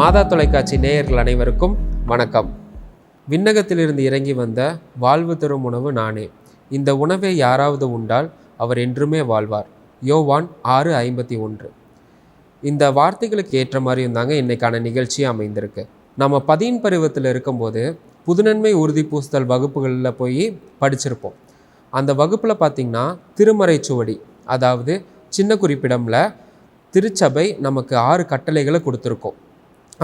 மாதா தொலைக்காட்சி நேயர்கள் அனைவருக்கும் வணக்கம். விண்ணகத்திலிருந்து இறங்கி வந்த வாழ்வு தரும் உணவு நானே. இந்த உணவை யாராவது உண்டால் அவர் என்றுமே வாழ்வார். யோவான் ஆறு ஐம்பத்தி ஒன்று. இந்த வார்த்தைகளுக்கு ஏற்ற மாதிரி இருந்தாங்க இன்னைக்கான நிகழ்ச்சி அமைந்திருக்கு. நம்ம பதியின் பருவத்தில் இருக்கும்போது புதுநன்மை உறுதி பூசுதல் வகுப்புகளில் போய் படிச்சிருப்போம். அந்த வகுப்பில் பார்த்திங்கன்னா திருமறை சுவடி அதாவது சின்ன குறிப்பிடம்ல திருச்சபை நமக்கு ஆறு கட்டளைகளை கொடுத்துருக்கோம்.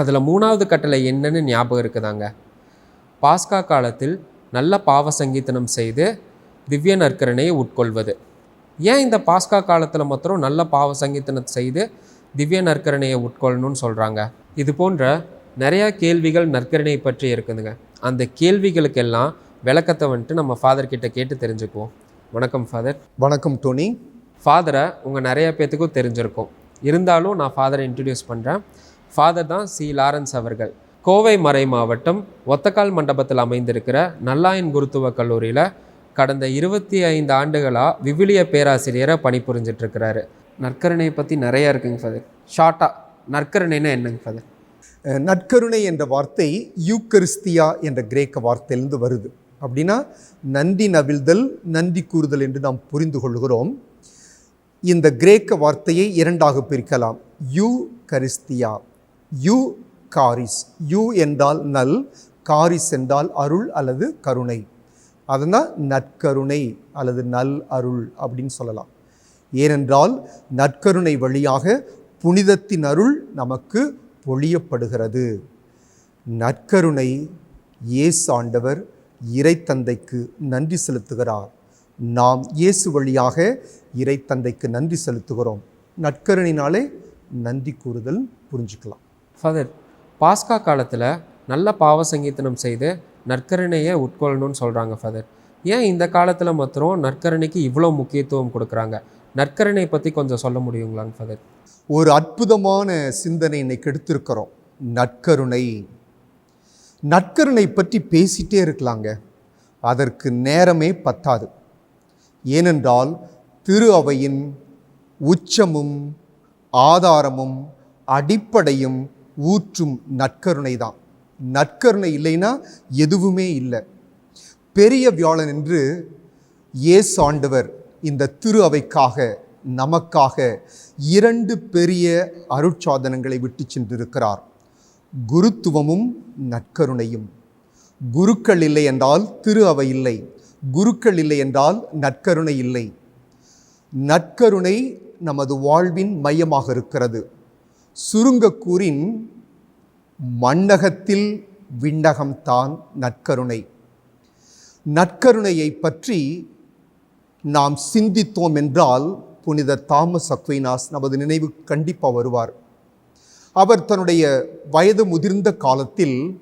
அதில் மூணாவது கட்டளை என்னன்னு ஞாபகம் இருக்குதாங்க? பாஸ்கா காலத்தில் நல்ல பாவ சங்கீதனம் செய்து திவ்ய நற்கரணையை உட்கொள்வது. ஏன் இந்த பாஸ்கா காலத்தில் மாத்திரம் நல்ல பாவ சங்கீதனம் செய்து திவ்ய நற்கரணையை உட்கொள்ளணும்னு சொல்கிறாங்க இது போன்ற நிறையா கேள்விகள் நற்கரணையை பற்றி இருக்குதுங்க. அந்த கேள்விகளுக்கெல்லாம் விளக்கத்தை வந்துட்டு நம்ம ஃபாதர் கிட்ட கேட்டு தெரிஞ்சுக்குவோம். வணக்கம் ஃபாதர் வணக்கம் டோனி ஃபாதரை உங்கள் நிறைய பேத்துக்கும் தெரிஞ்சிருக்கும். இருந்தாலும் நான் ஃபாதரை இன்ட்ரடியூஸ் பண்ணுறேன் ஃபாதர் தான் சி லாரன்ஸ் அவர்கள். கோவை மறை மாவட்டம் ஒத்தக்கால் மண்டபத்தில் அமைந்திருக்கிற நல்லாயன் குருத்துவ கல்லூரியில் கடந்த இருபத்தி ஐந்து ஆண்டுகளாக விவிலிய பேராசிரியரை பணிபுரிஞ்சிட்ருக்கிறாரு நற்கருணையை பற்றி நிறையா இருக்குங்க ஃபாதர் ஷார்ட்டாக நற்கருணைன்னா என்னங்க ஃபாதர் நற்கருணை என்ற வார்த்தை யூக்கரிஸ்தியா என்ற கிரேக்க வார்த்தையிலிருந்து வருது. அப்படின்னா நன்றி நவிழ்தல் நன்றி கூறுதல் என்று நாம் புரிந்து கொள்கிறோம். இந்த கிரேக்க வார்த்தையை இரண்டாக பிரிக்கலாம். யூ கரிஸ்தியா யூ காரிஸ். யூ என்றால் நல் காரிஸ் என்றால் அருள் அல்லது கருணை. அதனால் நற்கருணை அல்லது நல் அருள் அப்படின்னு சொல்லலாம். ஏனென்றால் நற்கருணை வழியாக புனிதத்தின் அருள் நமக்கு பொழியப்படுகிறது. நற்கருணை இயேசு ஆண்டவர் இறைத்தந்தைக்கு நன்றி செலுத்துகிறார். நாம் இயேசு வழியாக இறைத்தந்தைக்கு நன்றி செலுத்துகிறோம். நற்கருணினாலே நன்றி கூறுதல் புரிஞ்சுக்கலாம். ஃபாதர் பாஸ்கா காலத்தில் நல்ல பாவ சங்கீதனம் செய்து நற்கரணையை உட்கொள்ளணும்னு சொல்கிறாங்க ஃபாதர். ஏன் இந்த காலத்தில் மாத்திரம் நற்கருணைக்கு இவ்வளோ முக்கியத்துவம் கொடுக்குறாங்க? நற்கரணை பற்றி கொஞ்சம் சொல்ல முடியுங்களாங்க ஃபாதர்? ஒரு அற்புதமான சிந்தனை இன்னைக்கு எடுத்திருக்கிறோம். நற்கருணை. நற்கருணை பற்றி பேசிட்டே இருக்கலாங்க. அதற்கு நேரமே பத்தாது. ஏனென்றால் திரு அவையின் உச்சமும் ஆதாரமும் அடிப்படையும் ஊற்றும் நற்கருணை தான் நற்கருணை இல்லைன்னா எதுவுமே இல்லை. பெரிய வியாழன் என்று இயேசு ஆண்டவர் இந்த திரு அவைக்காக நமக்காக இரண்டு பெரிய அருட்சாதனங்களை விட்டு சென்றிருக்கிறார். குருத்துவமும் நற்கருணையும். குருக்கள் இல்லை என்றால் திரு அவை இல்லை. குருக்கள் இல்லை என்றால் நற்கருணை இல்லை. நற்கருணை நமது வாழ்வின் மையமாக இருக்கிறது. சுருங்க கூறின் மண்ணகத்தில் விண்ணகம்தான் நற்கருணை. நற்கருணையை பற்றி நாம் சிந்தித்தோம் என்றால் புனித தாமஸ் அக்வைனாஸ் நமது நினைவு கண்டிப்பாக வருவார். அவர் தன்னுடைய வயது முதிர்ந்த காலத்தில்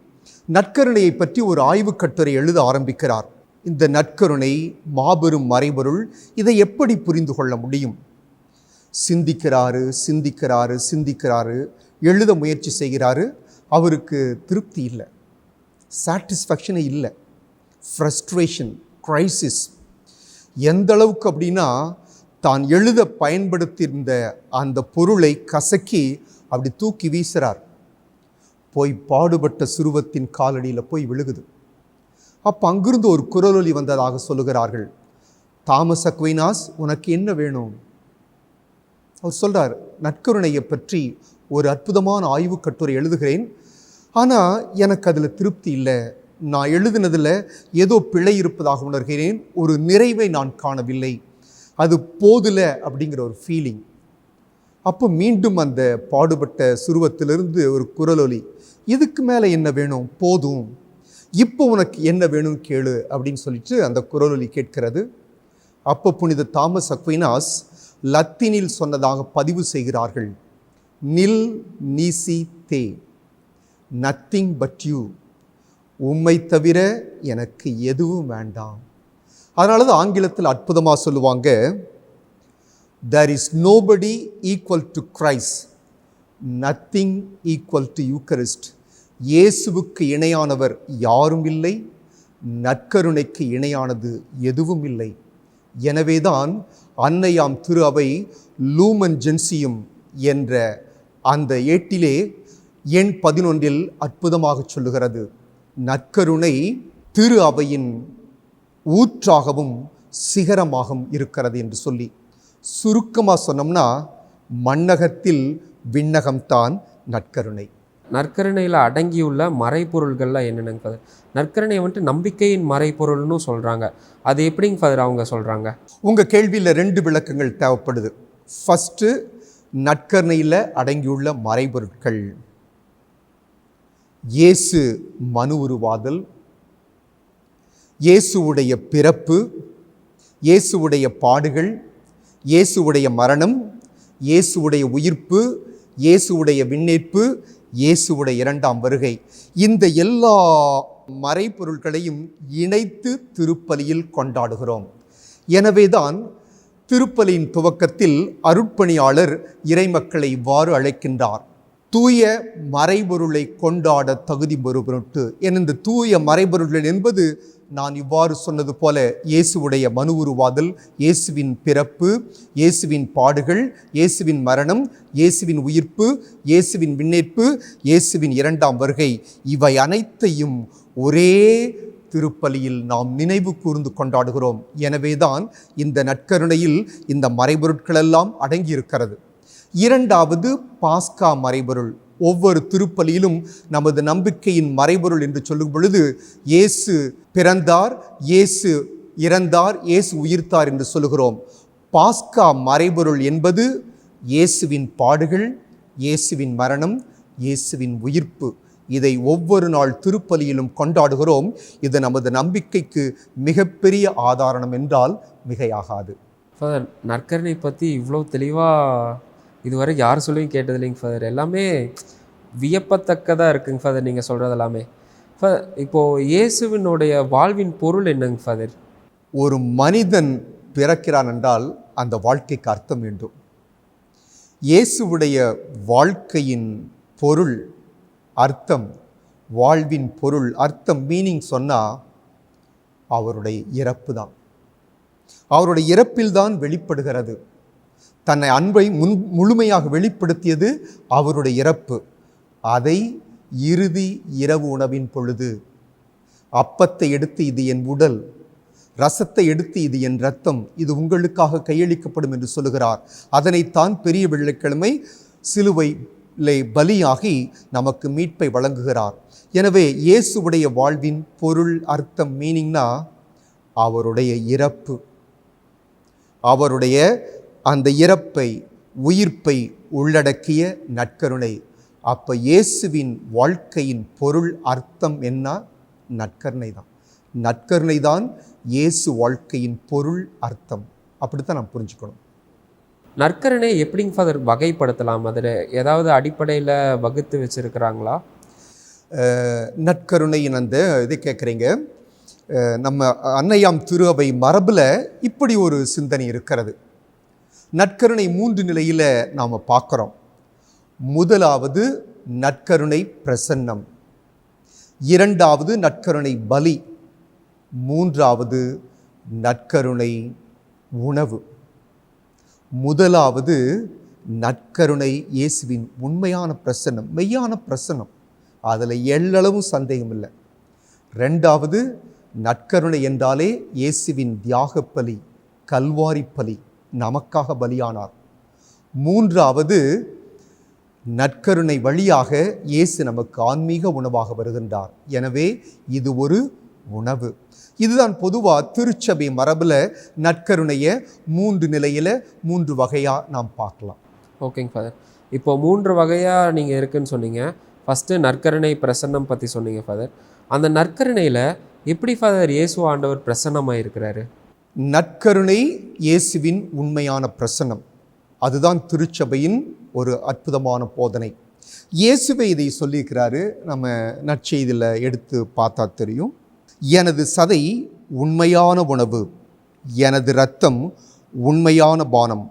நற்கருணையை பற்றி ஒரு ஆய்வுக் கட்டுரை எழுத ஆரம்பிக்கிறார். இந்த நற்கருணை மாபெரும் மறைபொருள். இதை எப்படி புரிந்து கொள்ள முடியும்? சிந்திக்கிறாரு சிந்திக்கிறாரு சிந்திக்கிறாரு எழுத முயற்சி செய்கிறாரு. அவருக்கு திருப்தி இல்லை. சாட்டிஸ்ஃபேக்ஷனே இல்லை. ஃப்ரஸ்ட்ரேஷன் க்ரைசிஸ் எந்த அளவுக்கு அப்படின்னா தான் எழுத பயன்படுத்தியிருந்த அந்த பொருளை கசக்கி அப்படி தூக்கி வீசுகிறார் போய் பாடுபட்ட சுருவத்தின் காலடியில் போய் விழுகுது. அப்போ அங்கிருந்து ஒரு குரலொலி வந்ததாக சொல்லுகிறார்கள். தாமஸ் அக்வைனாஸ் உனக்கு என்ன வேணும்? அவர் சொல்கிறார் நற்கருணையை பற்றி ஒரு அற்புதமான ஆய்வுக் கட்டுரை எழுதுகிறேன். ஆனால் எனக்கு அதில் திருப்தி இல்லை. நான் எழுதினதில் ஏதோ பிழை இருப்பதாக உணர்கிறேன். ஒரு நிறைவை நான் காணவில்லை. அது போதில அப்படிங்கிற ஒரு ஃபீலிங் அப்போ மீண்டும் அந்த பாடுபட்ட சுருவத்திலிருந்து ஒரு குரலொலி இதுக்கு மேலே என்ன வேணும்? போதும். இப்போ உனக்கு என்ன வேணும் கேளு அப்படின்னு சொல்லிட்டு அந்த குரலொலி கேட்கிறது. அப்போ புனித தாமஸ் அக்வினாஸ் லத்தீனில் சொன்னதாக பதிவு செய்கிறார்கள். நில் நீசி தே. நத்திங் பட் யூ உம்மை தவிர எனக்கு எதுவும் வேண்டாம். அதனால தான் ஆங்கிலத்தில் அற்புதமாக சொல்லுவாங்க there is nobody equal to Christ nothing equal to Eucharist இயேசுவுக்கு இணையானவர் யாரும் இல்லை. நற்கருணைக்கு இணையானது எதுவும் இல்லை. எனவேதான் அன்னையாம் திரு அவை லூமன் ஜென்சியும் என்ற அந்த ஏட்டிலே எண் பதினொன்றில் அற்புதமாக சொல்லுகிறது. நற்கருணை திரு அவையின் ஊற்றாகவும் சிகரமாகவும் இருக்கிறது என்று சொல்லி. சுருக்கமாக சொன்னோம்னா மண்ணகத்தில் விண்ணகம்தான் நற்கருணை. நற்கரணையில் அடங்கியுள்ள மறைப்பொருள்கள்லாம் என்னென்னங்க ஃபாதர் நற்கரணை வந்துட்டு நம்பிக்கையின் மறைப்பொருள்னு சொல்கிறாங்க அது எப்படிங்க ஃபாதர் அவங்க சொல்கிறாங்க உங்கள் கேள்வியில் ரெண்டு விளக்கங்கள் தேவைப்படுது. ஃபஸ்ட்டு நற்கரணையில் அடங்கியுள்ள மறைபொருட்கள். இயேசு மனு உருவாதல். இயேசுவுடைய பிறப்பு. இயேசுவுடைய பாடுகள். இயேசுவுடைய மரணம். இயேசுவுடைய உயிர்ப்பு. இயேசுவுடைய விண்ணேற்பு. இயேசுவுடைய இரண்டாம் வருகை. இந்த எல்லா மறைப்பொருட்களையும் இணைத்து திருப்பலியில் கொண்டாடுகிறோம். எனவேதான் திருப்பலியின் துவக்கத்தில் அருட்பணியாளர் இறைமக்களை இவ்வாறு அழைக்கின்றார். தூய மறைபொருளை கொண்டாட தகுதி பெறுபொருட்டு என இந்த தூய மறைபொருள்கள் என்பது நான் இவ்வாறு சொன்னது போல இயேசுவுடைய மனு உருவாதல் இயேசுவின் பிறப்பு இயேசுவின் பாடுகள் இயேசுவின் மரணம் இயேசுவின் உயிர்ப்பு இயேசுவின் விண்ணேற்பு இயேசுவின் இரண்டாம் வருகை. இவை அனைத்தையும் ஒரே திருப்பலியில் நாம் நினைவு கூர்ந்து கொண்டாடுகிறோம். எனவேதான் இந்த நற்கருணையில் இந்த மறைபொருட்களெல்லாம் அடங்கியிருக்கிறது. இரண்டாவது பாஸ்கா மறைபொருள். ஒவ்வொரு திருப்பலியிலும் நமது நம்பிக்கையின் மறைபொருள் என்று சொல்லும் பொழுது இயேசு பிறந்தார் இயேசு இறந்தார் இயேசு உயிர்த்தார் என்று சொல்லுகிறோம். பாஸ்கா மறைபொருள் என்பது இயேசுவின் பாடுகள் இயேசுவின் மரணம் இயேசுவின் உயிர்ப்பு. இதை ஒவ்வொரு நாள் திருப்பலியிலும் கொண்டாடுகிறோம். இது நமது நம்பிக்கைக்கு மிகப்பெரிய ஆதாரணம் என்றால் மிகையாகாது. ஃபாதர் நற்கருணை பற்றி இவ்வளோ தெளிவாக இதுவரை யார் சொல்லியும் கேட்டதில்லைங்க ஃபாதர் எல்லாமே வியப்பத்தக்கதாக இருக்குங்க ஃபாதர் நீங்கள் சொல்கிறது எல்லாமே. ஃபாதர் இப்போது இயேசுவினுடைய வாழ்வின் பொருள் என்னங்க ஃபாதர் ஒரு மனிதன் பிறக்கிறான் என்றால் அந்த வாழ்க்கைக்கு அர்த்தம் வேண்டும். இயேசுவுடைய வாழ்க்கையின் பொருள் அர்த்தம் வாழ்வின் பொருள் அர்த்தம் மீனிங் சொன்னால் அவருடைய இறப்பு தான் அவருடைய இறப்பில்தான் வெளிப்படுகிறது. தன்னை அன்பை முன் முழுமையாக வெளிப்படுத்தியது அவருடைய இறப்பு. அதை இறுதி இரவு உணவின் பொழுது. அப்பத்தை எடுத்து இது என் உடல். ரசத்தை எடுத்து இது என் ரத்தம். இது உங்களுக்காக கையளிக்கப்படும் என்று சொல்லுகிறார். அதனைத்தான் பெரிய வெள்ளிக்கிழமை சிலுவை பலியாகி நமக்கு மீட்பை வழங்குகிறார். எனவே இயேசுடைய வாழ்வின் பொருள் அர்த்தம் மீனிங்னா அவருடைய இறப்பு. அவருடைய அந்த இறப்பை உயிர்ப்பை உள்ளடக்கிய நற்கருணை. அப்போ இயேசுவின் வாழ்க்கையின் பொருள் அர்த்தம் என்ன? நற்கருணை தான் நற்கருணை தான் இயேசு வாழ்க்கையின் பொருள் அர்த்தம். அப்படித்தான் நாம் புரிஞ்சுக்கணும். நற்கருணை எப்படிங்க ஃபாதர் வகைப்படுத்தலாம்? அதில் ஏதாவது அடிப்படையில் வகுத்து வச்சுருக்கிறாங்களா? நற்கருணையின் அந்த இதை கேட்குறீங்க நம்ம அன்னையாம் திரு அவை மரபில் இப்படி ஒரு சிந்தனை இருக்கிறது. நற்கருணை மூன்று நிலையில் நாம் பார்க்குறோம் முதலாவது நற்கருணை பிரசன்னம். இரண்டாவது நற்கருணை பலி. மூன்றாவது நற்கருணை உணவு. முதலாவது நற்கருணை இயேசுவின் உண்மையான பிரசன்னம் மெய்யான பிரசன்னம். அதில் எள்ளளவும் சந்தேகம் இல்லை ரெண்டாவது நற்கருணை என்றாலே இயேசுவின் தியாகப்பலி கல்வாரி பலி நமக்காக பலியானார். மூன்றாவது நற்கருணை வழியாக இயேசு நமக்கு ஆன்மீக உணவாக வருகின்றார். எனவே இது ஒரு உணவு. இதுதான் பொதுவாக திருச்சபை மரபில் நற்கருணையை மூன்று நிலையில் மூன்று வகையாக நாம் பார்க்கலாம். ஓகேங்க ஃபாதர் இப்போ மூன்று வகையாக நீங்கள் இருக்குன்னு சொன்னீங்க. ஃபஸ்ட்டு நற்கருணை பிரசன்னம் பற்றி சொன்னீங்க ஃபாதர் அந்த நற்கருணையில் எப்படி ஃபாதர் இயேசு ஆண்டவர் பிரசன்னமாக இருக்கிறாரு நற்கருணை இயேசுவின் உண்மையான பிரசன்னம். அதுதான் திருச்சபையின் ஒரு அற்புதமான போதனை. இயேசுவை இதை சொல்லியிருக்கிறாரு. நம்ம நற்செய்தியில் எடுத்து பார்த்தா தெரியும். எனது சதை உண்மையான உணவு எனது இரத்தம் உண்மையான பானம்.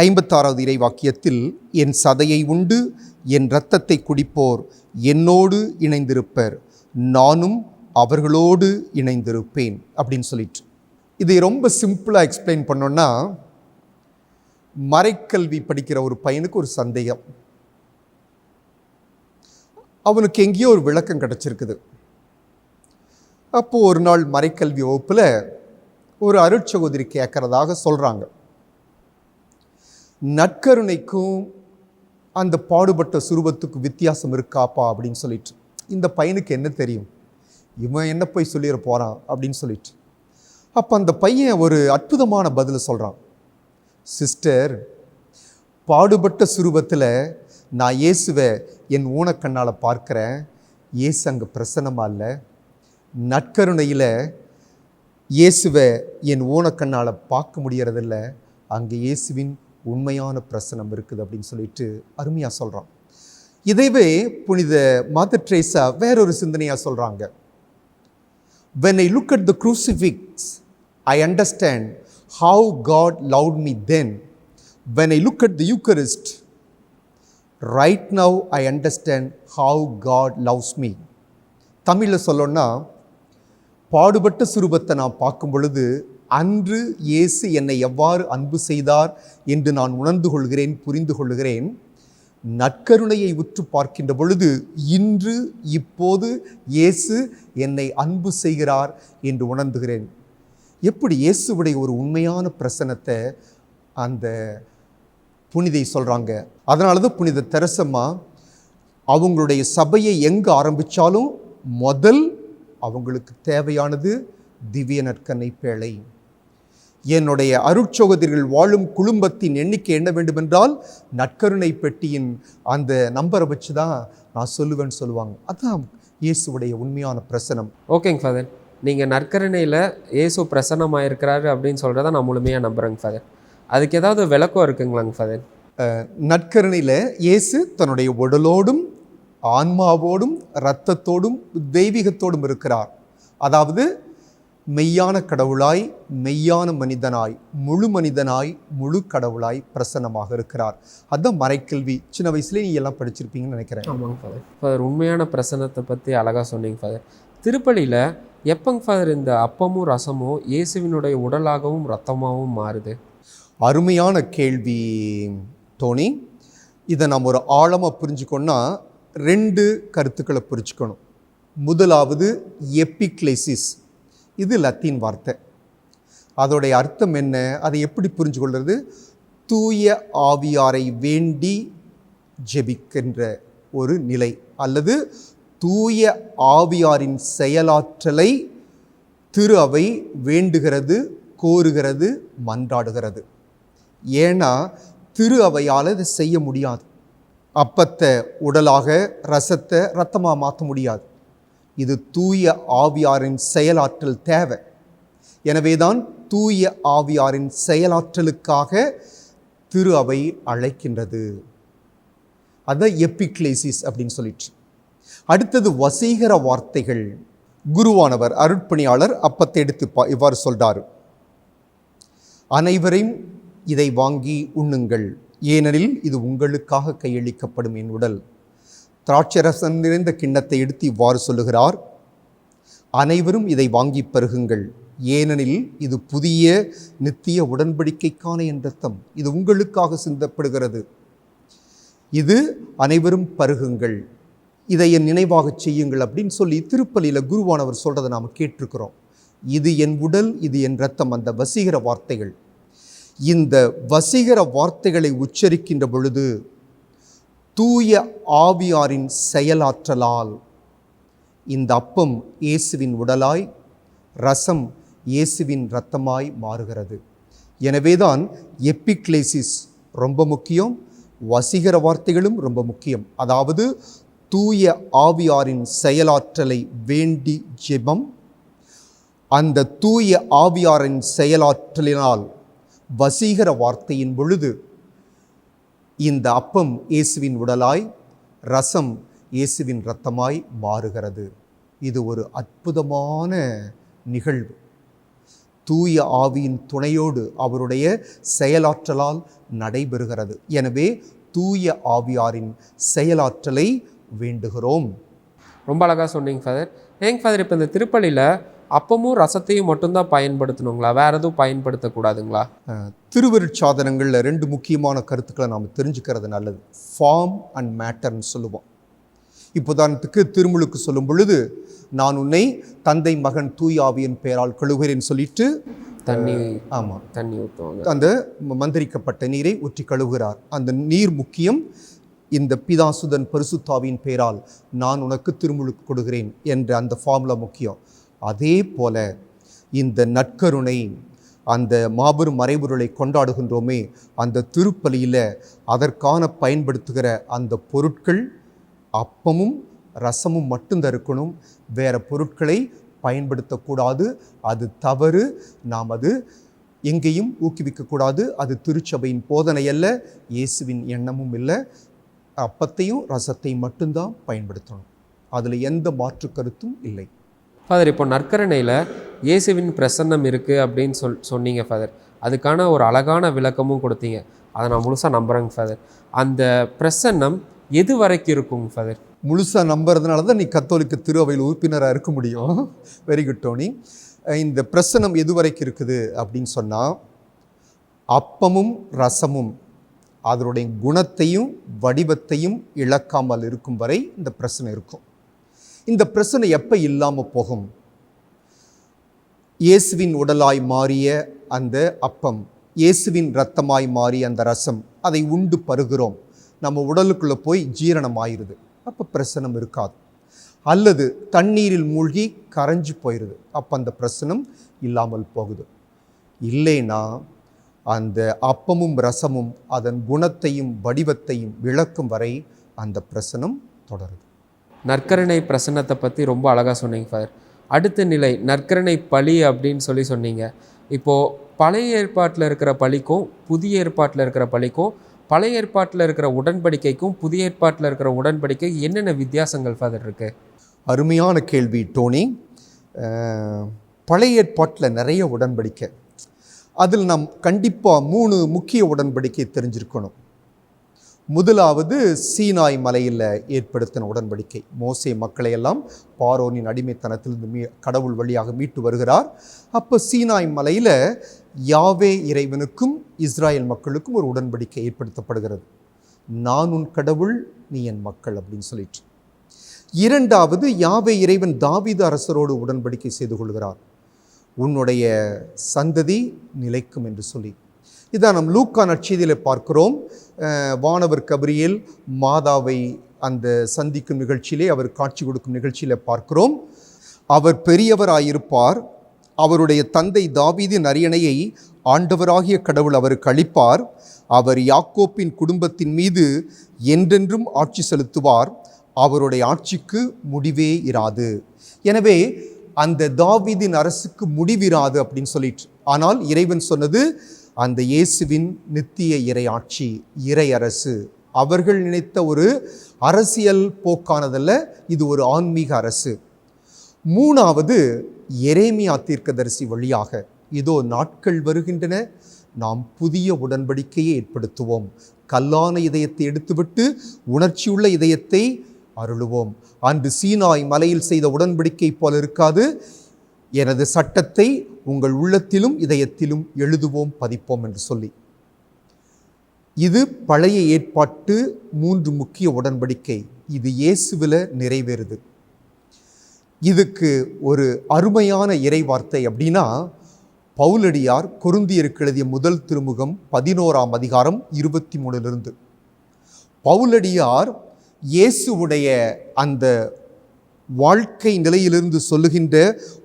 ஐம்பத்தாறாவது இறை வாக்கியத்தில் என் சதையை உண்டு என் இரத்தத்தை குடிப்போர் என்னோடு இணைந்திருப்பர் நானும் அவர்களோடு இணைந்திருப்பேன். அப்படின்னு சொல்லிட்டு. இதை ரொம்ப சிம்பிளாக எக்ஸ்பிளைன் பண்ணோன்னா மறைக்கல்வி படிக்கிற ஒரு பையனுக்கு ஒரு சந்தேகம். அவனுக்கு எங்கேயோ ஒரு விளக்கம் கிடச்சிருக்குது. அப்போது ஒரு நாள் மறைக்கல்வி வகுப்பில் ஒரு அருட்சகோதரி கேட்குறதாக சொல்கிறாங்க நற்கருணைக்கும் அந்த பாடுபட்ட சுரூபத்துக்கும் வித்தியாசம் இருக்காப்பா அப்படின்னு சொல்லிட்டு. இந்த பையனுக்கு என்ன தெரியும்? இவன் என்ன போய் சொல்லிட போகிறான் அப்படின்னு சொல்லிட்டு. அப்போ அந்த பையன் ஒரு அற்புதமான பதில் சொல்கிறான் சிஸ்டர் பாடுபட்ட சுரூபத்தில் நான் இயேசுவை என் ஊனக்கண்ணால் பார்க்குறேன். இயேசு அங்கே பிரசன்னமாக இல்லை. நற்கருணையில் இயேசுவை என் ஊனக்கண்ணால் பார்க்க முடியறதில்ல. அங்கே இயேசுவின் உண்மையான பிரசனம் இருக்குது அப்படின்னு சொல்லிட்டு அருமையாக சொல்கிறான் இதைவே புனித மாதர் ட்ரேஸா வேறொரு சிந்தனையாக சொல்கிறாங்க when I look at the crucifix I understand how God loved me then. When I look at the Eucharist, right now I understand how God loves me தமிழில் சொல்லணும்னா பாடுபட்ட சுரூபத்தை நான் பார்க்கும் பொழுது அன்று இயேசு என்னை எவ்வாறு அன்பு செய்தார் என்று நான் உணர்ந்து கொள்கிறேன் புரிந்து கொள்கிறேன். நற்கருணையை உற்று பார்க்கின்ற பொழுது இன்று இப்போது இயேசு என்னை அன்பு செய்கிறார் என்று உணர்ந்துகிறேன். எப்படி இயேசுவுடைய ஒரு உண்மையான பிரசனத்தை அந்த புனிதை சொல்கிறாங்க அதனால தான் புனித தெரசம்மா அவங்களுடைய சபையை எங்கே ஆரம்பித்தாலும் முதல் அவங்களுக்கு தேவையானது திவ்ய நற்கனை பேழை. என்னுடைய அருட்சோகதிர்கள் வாழும் குடும்பத்தின் எண்ணிக்கை என்ன வேண்டுமென்றால் நற்கருணை பெட்டியின் அந்த நம்பரை வச்சு தான் நான் சொல்லுவேன்னு சொல்லுவாங்க. அதுதான் இயேசுடைய உண்மையான பிரசனம். ஓகேங்க ஃபாதர் நீங்கள் நற்கரணையில் இயேசு பிரசன்னமாயிருக்கிறாரு அப்படின்னு சொல்கிறத நான் முழுமையாக நம்புகிறேங்க ஃபாதர். அதுக்கு ஏதாவது விளக்கம் இருக்குங்களாங்க ஃபாதர்? நற்கருணையில் இயேசு தன்னுடைய உடலோடும் ஆன்மாவோடும் இரத்தத்தோடும் தெய்வீகத்தோடும் இருக்கிறார். அதாவது மெய்யான கடவுளாய் மெய்யான மனிதனாய் முழு மனிதனாய் முழு கடவுளாய் பிரசன்னமாக இருக்கிறார். அதுதான் மறைக்கல்வி. சின்ன வயசுலேயே நீ எல்லாம் படிச்சிருப்பீங்கன்னு நினைக்கிறேன். ஆமாங்க ஃபாதர். ஃபாதர் உண்மையான பிரசன்னத்தை பற்றி அழகாக சொன்னீங்க ஃபாதர். திருப்பலியில் எப்பங்க ஃபாதர் இந்த அப்பமும் ரசமும் இயேசுவினுடைய உடலாகவும் ரத்தமாகவும் மாறுது? அருமையான கேள்வி தோனி. இதை நம்ம ஒரு ஆழமாக புரிஞ்சுக்கணும்னா ரெண்டு கருத்துக்களை புரிஞ்சுக்கணும். முதலாவது எப்பிக்லேசிஸ் இது லத்தீன் வார்த்தை. அதோடைய அர்த்தம் என்ன? அதை எப்படி புரிஞ்சு கொள்வது தூய ஆவியாரை வேண்டி ஜெபிக்கின்ற ஒரு நிலை அல்லது தூய ஆவியாரின் செயலாற்றலை திரு அவை வேண்டுகிறது கோருகிறது மன்றாடுகிறது. ஏன்னா திரு அவையால் இதை செய்ய முடியாது. அப்பத்தை உடலாக ரசத்தை ரத்தமாக மாற்ற முடியாது. இது தூய ஆவியாரின் செயலாற்றல் தேவை. எனவே தான் தூய ஆவியாரின் செயலாற்றலுக்காக திரு அவை அழைக்கின்றது. அதுதான் எப்பிக்லேசிஸ் அப்படின்னு சொல்லிட்டு. அடுத்தது வசீகர வார்த்தைகள். குருவானவர் அருட்பணியாளர் அப்பத்தை எடுத்து பா இவ்வாறு சொல்றார். அனைவரையும் இதை வாங்கி உண்ணுங்கள். ஏனெனில் இது உங்களுக்காக கையளிக்கப்படும் என் உடல். திராட்சரசம் நிறைந்த கிண்ணத்தை எடுத்து இவ்வாறு சொல்லுகிறார். அனைவரும் இதை வாங்கி பருகுங்கள். ஏனெனில் இது புதிய நித்திய உடன்படிக்கைக்கான என் ரத்தம். இது உங்களுக்காக சிந்தப்படுகிறது. இது அனைவரும் பருகுங்கள். இதை என் நினைவாகச் செய்யுங்கள் அப்படின்னு சொல்லி திருப்பலியில் குருவானவர் சொல்கிறத நாம் கேட்டிருக்கிறோம். இது என் உடல் இது என் ரத்தம் அந்த வசீகர வார்த்தைகள். இந்த வசீகர வார்த்தைகளை உச்சரிக்கின்ற பொழுது தூய ஆவியாரின் செயலாற்றலால் இந்த அப்பம் இயேசுவின் உடலாய் ரசம் இயேசுவின் இரத்தமாய் மாறுகிறது. எனவேதான் எப்பிக்லேசிஸ் ரொம்ப முக்கியம் வசீகர வார்த்தைகளும் ரொம்ப முக்கியம். அதாவது தூய ஆவியாரின் செயலாற்றலை வேண்டி ஜெபம். அந்த தூய ஆவியாரின் செயலாற்றலினால் வசீகர வார்த்தையின் பொழுது இந்த அப்பம் இயேசுவின் உடலாய் ரசம் இயேசுவின் இரத்தமாய் மாறுகிறது. இது ஒரு அற்புதமான நிகழ்வு. தூய ஆவியின் துணையோடு அவருடைய செயலாற்றலால் நடைபெறுகிறது. எனவே தூய ஆவியாரின் செயலாற்றலை வேண்டுகிறோம். ரொம்ப அழகாக சொன்னீங்க ஃபாதர் ஏங்க ஃபாதர் இப்போ இந்த திருப்பலியில் அப்பமும் ரசத்தையும் மட்டும்தான் பயன்படுத்தணுங்களா? வேறு எதுவும் பயன்படுத்தக்கூடாதுங்களா? திருவருட்சாதனங்களில் ரெண்டு முக்கியமான கருத்துக்களை நாம் தெரிஞ்சுக்கிறது நல்லது. ஃபார்ம் அண்ட் மேட்டர்னு சொல்லுவோம். இப்போ உதாரணத்துக்கு திருமுழுக்கு சொல்லும் பொழுது நான் உன்னை தந்தை மகன் தூயாவியின் பெயரால் கழுவுகிறேன் சொல்லிட்டு தண்ணி ஆமாம் தண்ணி ஊற்றுவாங்க அந்த மந்திரிக்கப்பட்ட நீரை ஊற்றி கழுவுகிறார். அந்த நீர் முக்கியம் இந்த பிதாசுதன் பரிசுத்தாவின் பெயரால் நான் உனக்கு திருமுழுக்கு கொடுக்கிறேன் என்ற அந்த ஃபார்முலா முக்கியம். அதே போல இந்த நற்கருணை அந்த மாபெரும் மறைபொருளை கொண்டாடுகின்றோமே அந்த திருப்பலியில் அதற்கான பயன்படுத்துகிற அந்த பொருட்கள் அப்பமும் ரசமும் மட்டும்தான் இருக்கணும். வேறு பொருட்களை பயன்படுத்தக்கூடாது அது தவறு. நாம் அது எங்கேயும் ஊக்குவிக்கக்கூடாது அது திருச்சபையின் போதனை அல்ல இயேசுவின் எண்ணமும் இல்லை. அப்பத்தையும் ரசத்தையும் மட்டும்தான் பயன்படுத்தணும். அதில் எந்த மாற்று கருத்தும் இல்லை. ஃபாதர் இப்போ நற்கரணையில் இயேசுவின் பிரசன்னம் இருக்குது அப்படின்னு சொல் சொன்னீங்க ஃபாதர் அதுக்கான ஒரு அழகான விளக்கமும் கொடுத்தீங்க. அதை நான் முழுசாக நம்புகிறேங்க ஃபாதர் அந்த பிரசன்னம் எது வரைக்கும் இருக்குங்க ஃபாதர் முழுசாக நம்புறதுனால தான் நீ கத்தோலிக்க திருவையில் உறுப்பினராக இருக்க முடியும். வெரி குட் டோனி இந்த பிரசனம் எது வரைக்கும் இருக்குது அப்படின்னு சொன்னால் அப்பமும் ரசமும் அதனுடைய குணத்தையும் வடிவத்தையும் இழக்காமல் இருக்கும் வரை இந்த பிரச்சனை இருக்கும். இந்த பிரச்சனை எப்போ இல்லாமல் போகும்? இயேசுவின் உடலாய் மாறிய அந்த அப்பம் இயேசுவின் ரத்தமாய் மாறிய அந்த ரசம் அதை உண்டு பருகிறோம். நம்ம உடலுக்குள்ளே போய் ஜீரணம் ஆயிடுது அப்போ பிரசனம் இருக்காது. அல்லது தண்ணீரில் மூழ்கி கரைஞ்சு போயிடுது அப்போ அந்த பிரசனம் இல்லாமல் போகுது. இல்லைன்னா அந்த அப்பமும் ரசமும் அதன் குணத்தையும் வடிவத்தையும் விளக்கும் வரை அந்த பிரசனம் தொடருது. நற்கரணை பிரசன்னத்தை பற்றி ரொம்ப அழகாக சொன்னீங்க ஃபாதர் அடுத்த நிலை நற்கரணை பலி அப்படின்னு சொல்லி சொன்னீங்க. இப்போது பழைய ஏற்பாட்டில் இருக்கிற பலிக்கும் புதிய ஏற்பாட்டில் இருக்கிற பலிக்கும் பழைய ஏற்பாட்டில் இருக்கிற உடன்படிக்கைக்கும் புதிய ஏற்பாட்டில் இருக்கிற உடன்படிக்கை என்னென்ன வித்தியாசங்கள் ஃபாதர் இருக்குது அருமையான கேள்வி டோனி பழைய ஏற்பாட்டில் நிறைய உடன்படிக்கை. அதில் நாம் கண்டிப்பாக மூணு முக்கிய உடன்படிக்கை தெரிஞ்சிருக்கணும். முதலாவது சீனாய் மலையில் ஏற்படுத்தின உடன்படிக்கை. மோசே மக்களை எல்லாம் பாரோனின் அடிமைத்தனத்திலிருந்து மீ கடவுள் வழியாக மீட்டு வருகிறார். அப்போ சீனாய் மலையில் யாவே இறைவனுக்கும் இஸ்ராயல் மக்களுக்கும் ஒரு உடன்படிக்கை ஏற்படுத்தப்படுகிறது. நான் உன் கடவுள் நீ என் மக்கள் அப்படின்னு சொல்லிட்டு. இரண்டாவது யாவே இறைவன் தாவீது அரசரோடு உடன்படிக்கை செய்து கொள்கிறார். உன்னுடைய சந்ததி நிலைக்கும் என்று சொல்லி. இதான் நம் லூக்கா நற்செய்தியில் பார்க்கிறோம். வானவர் கபரியில் மாதாவை அந்த சந்திக்கும் நிகழ்ச்சியிலே அவர் காட்சி கொடுக்கும் நிகழ்ச்சியில் பார்க்கிறோம். அவர் பெரியவராயிருப்பார். அவருடைய தந்தை தாவீதின் அரியணையை ஆண்டவராகிய கடவுள் அவருக்கு அளிப்பார். அவர் யாக்கோப்பின் குடும்பத்தின் மீது என்றென்றும் ஆட்சி செலுத்துவார். அவருடைய ஆட்சிக்கு முடிவே இராது. எனவே அந்த தாவிதின் அரசுக்கு முடிவிராது அப்படின்னு சொல்லிட்டு. ஆனால் இறைவன் சொன்னது அந்த இயேசுவின் நித்திய இறை ஆட்சி இறை அரசு. அவர்கள் நினைத்த ஒரு அரசியல் போக்கானதல்ல இது ஒரு ஆன்மீக அரசு. மூணாவது எரேமியா தீர்க்கதரிசி வழியாக. இதோ நாட்கள் வருகின்றன நாம் புதிய உடன்படிக்கையை ஏற்படுத்துவோம். கல்லான இதயத்தை எடுத்துவிட்டு உணர்ச்சியுள்ள இதயத்தை அருளுவோம். அன்று சீனாய் மலையில் செய்த உடன்படிக்கை போல இருக்காது. எனது சட்டத்தை உங்கள் உள்ளத்திலும் இதயத்திலும் எழுதுவோம் பதிப்போம் என்று சொல்லி. இது பழைய ஏற்பாட்டு மூன்று முக்கிய உடன்படிக்கை. இது இயேசுவில் நிறைவேறுது. இதுக்கு ஒரு அருமையான இறைவார்த்தை அப்படின்னா பவுலடியார் கொருந்தியருக்கு எழுதிய முதல் திருமுகம் பதினோராம் அதிகாரம் இருபத்தி மூணிலிருந்து. பவுலடியார் இயேசுவுடைய அந்த வாழ்க்கை நிலையிலிருந்து சொல்லுகின்ற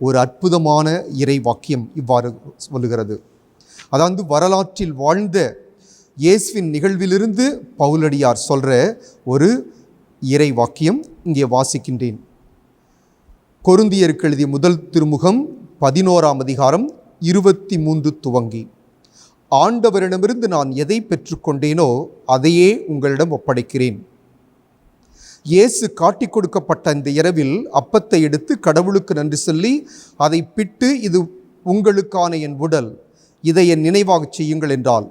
ஒரு அற்புதமான இறை வாக்கியம் இவ்வாறு சொல்லுகிறது. அதாவது வரலாற்றில் வாழ்ந்த இயேசுவின் நிகழ்விலிருந்து பவுலடியார் சொல்கிற ஒரு இறை வாக்கியம் இங்கே வாசிக்கின்றேன். கொருந்தியருக்கு எழுதிய முதல் திருமுகம் பதினோராம் அதிகாரம் இருபத்தி மூன்று துவங்கி ஆண்டவரிடமிருந்து நான் எதை பெற்றுக்கொண்டேனோ அதையே உங்களிடம் ஒப்படைக்கிறேன். இயேசு காட்டி கொடுக்கப்பட்ட இந்த இரவில் அப்பத்தை எடுத்து கடவுளுக்கு நன்றி சொல்லி அதை பிட்டு இது உங்களுக்கான என் உடல். இதை என் நினைவாகச் செய்யுங்கள் என்றால்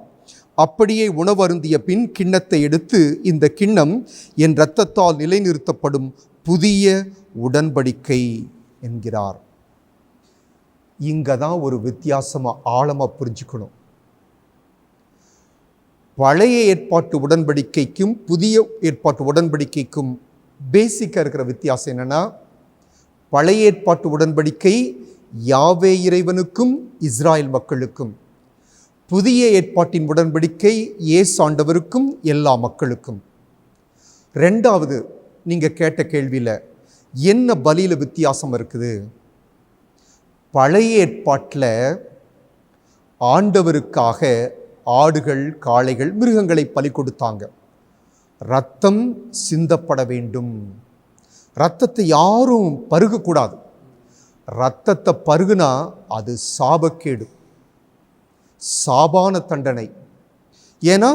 அப்படியே உணவருந்திய பின் கிண்ணத்தை எடுத்து இந்த கிண்ணம் என் இரத்தத்தால் நிலைநிறுத்தப்படும் புதிய உடன்படிக்கை என்கிறார். இங்கே தான் ஒரு வித்தியாசமாக ஆழமாக புரிஞ்சுக்கணும். பழைய ஏற்பாட்டு உடன்படிக்கைக்கும் புதிய ஏற்பாட்டு உடன்படிக்கைக்கும் பேசிக்காக இருக்கிற வித்தியாசம் என்னென்னா பழைய ஏற்பாட்டு உடன்படிக்கை யாவே இறைவனுக்கும் இஸ்ராயல் மக்களுக்கும். புதிய ஏற்பாட்டின் உடன்படிக்கை ஏசு ஆண்டவருக்கும் எல்லா மக்களுக்கும். ரெண்டாவது நீங்கள் கேட்ட கேள்வியில் என்ன பலியில் வித்தியாசம் இருக்குது? பழைய ஏற்பாட்டில் ஆண்டவருக்காக ஆடுகள் காளைகள் மிருகங்களை பலி கொடுத்தாங்க. ரத்தம் சிந்தப்பட வேண்டும். ரத்தத்தை யாரும் பருகக்கூடாது. ரத்தத்தை பருகுனா அது சாபக்கேடு. சாபான தண்டனை. ஏன்னா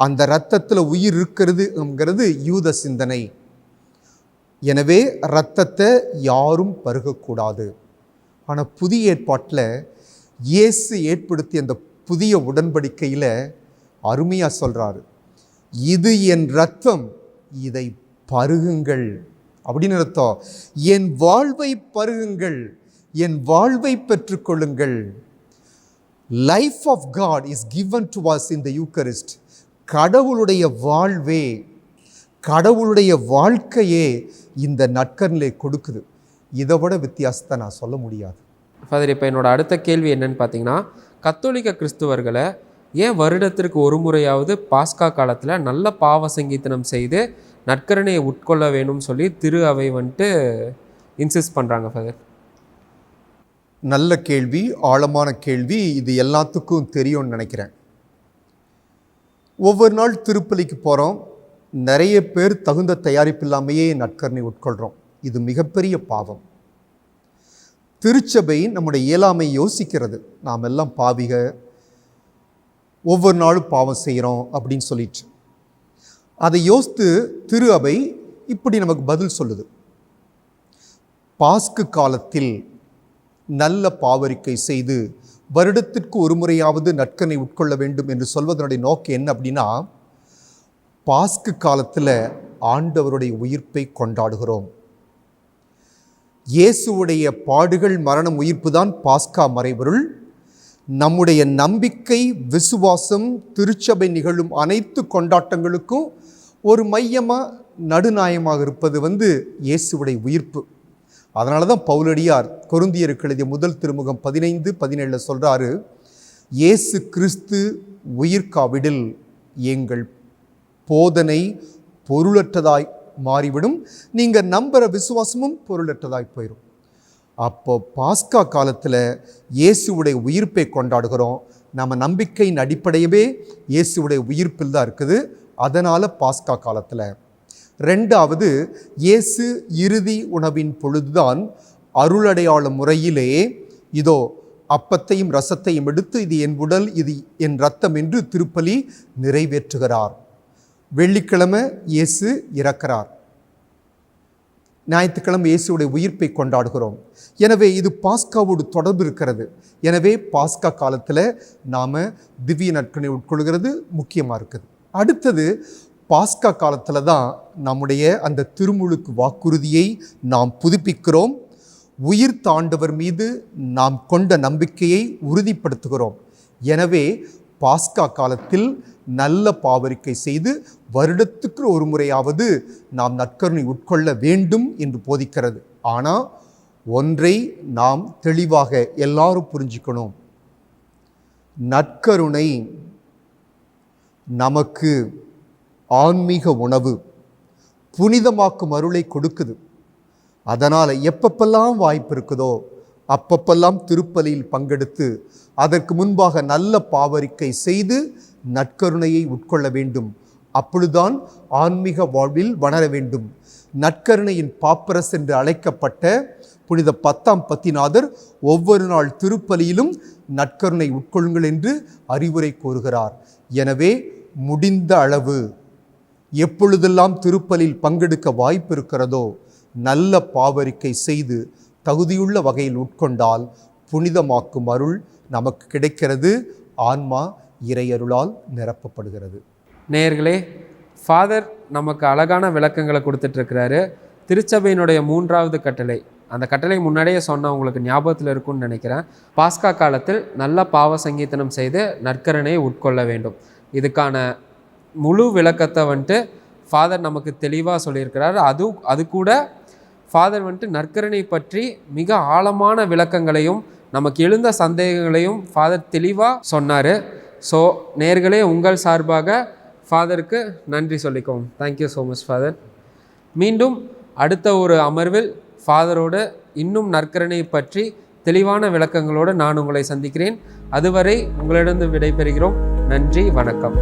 அந்த இரத்தத்தில் உயிர் இருக்கிறதுங்கிறது யூத சிந்தனை. எனவே இரத்தத்தை யாரும் பருகக்கூடாது. ஆனால் புதிய ஏற்பாட்டில் இயேசு ஏற்படுத்திய அந்த புதிய உடன்படிக்கையில் அருமையாக சொல்கிறாரு இது என் ரத்தம் இதை பருகுங்கள். அப்படின்னு அர்த்தம். என் வாழ்வை பருகுங்கள் என் வாழ்வை பெற்றுக்கொள்ளுங்கள். Life of God is given to was in the Eucharist கடவுளுடைய வாழ்வே கடவுளுடைய வாழ்க்கையே இந்த நற்கர்நிலை கொடுக்குது. இதை விட வித்தியாசத்தை நான் சொல்ல முடியாது. ஃபாதர் இப்போ என்னோட அடுத்த கேள்வி என்னன்னு பார்த்தீங்கன்னா கத்தோலிக்க கிறிஸ்துவர்களை ஏன் வருடத்திற்கு ஒரு முறையாவது பாஸ்கா காலத்தில் நல்ல பாவ சங்கீதனம் செய்து நற்கரணையை உட்கொள்ள வேணும்னு சொல்லி திரு அவை வந்துட்டு இன்சிஸ்ட் பண்ணுறாங்க ஃபதர் நல்ல கேள்வி ஆழமான கேள்வி இது எல்லாத்துக்கும் தெரியும்னு நினைக்கிறேன். ஒவ்வொரு நாள் திருப்பலிக்கு போகிறோம் நிறைய பேர் தகுந்த தயாரிப்பு இல்லாமையே நற்கரணை உட்கொள்கிறோம் இது மிகப்பெரிய பாவம். திருச்சபை நம்முடைய இயலாமை யோசிக்கிறது. நாம் எல்லாம் பாவிக ஒவ்வொரு நாளும் பாவம் செய்கிறோம் அப்படின்னு சொல்லிட்டு. அதை யோசித்து திரு அவை இப்படி நமக்கு பதில் சொல்லுது. பாஸ்கு காலத்தில் நல்ல பாவரிக்கை செய்து வருடத்திற்கு ஒரு முறையாவது நற்கனை உட்கொள்ள வேண்டும் என்று சொல்வதனுடைய நோக்கம் என்ன அப்படின்னா பாஸ்கு காலத்தில் ஆண்டவருடைய உயிர்ப்பை கொண்டாடுகிறோம். இயேசுவுடைய பாடுகள் மரணம் உயிர்ப்பு தான் பாஸ்கா மறைபொருள். நம்முடைய நம்பிக்கை விசுவாசம் திருச்சபை நிகழும் அனைத்து கொண்டாட்டங்களுக்கும் ஒரு மையமாக நடுநாயமாக இருப்பது வந்து இயேசுவுடைய உயிர்ப்பு. அதனால தான் பவுலடியார் கொருந்தியருக்கு எழுதிய முதல் திருமுகம் பதினைந்து பதினேழில் சொல்கிறாரு இயேசு கிறிஸ்து உயிர்காவிடில் எங்கள் போதனை பொருளற்றதாய் மாறிவிடும். நீங்கள் நம்புகிற விசுவாசமும் பொருளற்றதாய் போயிடும் அப்போ பாஸ்கா காலத்தில் இயேசுவுடைய உயிர்ப்பை கொண்டாடுகிறோம். நம்ம நம்பிக்கையின் அடிப்படையவே இயேசுவுடைய உயிர்ப்பில் தான் இருக்குது. அதனால் பாஸ்கா காலத்தில். ரெண்டாவது இயேசு இறுதி உணவின் பொழுதுதான் அருளடையாள முறையிலே இதோ அப்பத்தையும் ரசத்தையும் எடுத்து இது என் உடல் இது என் ரத்தம் என்று திருப்பலி நிறைவேற்றுகிறார். வெள்ளிக்கிழமை இயேசு இறக்கிறார். ஞாயிற்றுக்கிழமை இயேசுடைய உயிர்ப்பை கொண்டாடுகிறோம். எனவே இது பாஸ்காவோடு தொடர்பு இருக்கிறது. எனவே பாஸ்கா காலத்தில் நாம் திவ்ய நற்கனை உட்கொள்கிறது முக்கியமாக இருக்குது. அடுத்தது பாஸ்கா காலத்தில் தான் நம்முடைய அந்த திருமுழுக்கு வாக்குறுதியை நாம் புதுப்பிக்கிறோம். உயிர் தாண்டவர் மீது நாம் கொண்ட நம்பிக்கையை உறுதிப்படுத்துகிறோம். எனவே பாஸ்கா காலத்தில் நல்ல பாவரிக்கை செய்து வருடத்துக்கு ஒரு முறையாவது நாம் நற்கருணை உட்கொள்ள வேண்டும் என்று போதிக்கிறது. ஆனால் ஒன்றை நாம் தெளிவாக எல்லாரும் புரிஞ்சுக்கணும். நற்கருணை நமக்கு ஆன்மீக உணவு புனிதமாக்கும் அருளை கொடுக்குது. அதனால் எப்பப்பெல்லாம் வாய்ப்பு இருக்குதோ அப்பப்பெல்லாம் திருப்பலியில் பங்கெடுத்து அதற்கு முன்பாக நல்ல பாவரிக்கை செய்து நற்கருணையை உட்கொள்ள வேண்டும். அப்பொழுதுதான் ஆன்மீக வாழ்வில் வளர வேண்டும். நற்கருணையின் பாப்பரஸ் என்று அழைக்கப்பட்ட புனித பத்தாம் பத்திநாதர் ஒவ்வொரு நாள் திருப்பலியிலும் நற்கருணை உட்கொள்ளுங்கள் என்று அறிவுரை கூறுகிறார். எனவே முடிந்த அளவு எப்பொழுதெல்லாம் திருப்பலில் பங்கெடுக்க வாய்ப்பு இருக்கிறதோ நல்ல பாவரிக்கை செய்து தகுதியுள்ள வகையில் உட்கொண்டால் புனிதமாக்கும் அருள் நமக்கு கிடைக்கிறது. ஆன்மா இறையருளால் நிரப்பப்படுகிறது. நேயர்களே ஃபாதர் நமக்கு அழகான விளக்கங்களை கொடுத்துட்ருக்கிறாரு. திருச்சபையினுடைய மூன்றாவது கட்டளை. அந்த கட்டளை முன்னாடியே சொன்ன உங்களுக்கு ஞாபகத்தில் இருக்கும்னு நினைக்கிறேன். பாஸ்கா காலத்தில் நல்ல பாவ சங்கீதனம் செய்து நற்கரணையை உட்கொள்ள வேண்டும். இதுக்கான முழு விளக்கத்தை வந்துட்டு ஃபாதர் நமக்கு தெளிவாக சொல்லியிருக்கிறார். அது அது கூட ஃபாதர் வந்துட்டு நற்கரணை பற்றி மிக ஆழமான விளக்கங்களையும் நமக்கு எழுந்த சந்தேகங்களையும் ஃபாதர் தெளிவாக சொன்னார். ஸோ நேர்களே உங்கள் சார்பாக ஃபாதருக்கு நன்றி சொல்லிக்கோம். Thank you so much father மீண்டும் அடுத்த ஒரு அமர்வில் ஃபாதரோடு இன்னும் நற்கரணை பற்றி தெளிவான விளக்கங்களோடு நான் உங்களை சந்திக்கிறேன். அதுவரை உங்களிடம் விடைபெறுகிறோம். நன்றி வணக்கம்.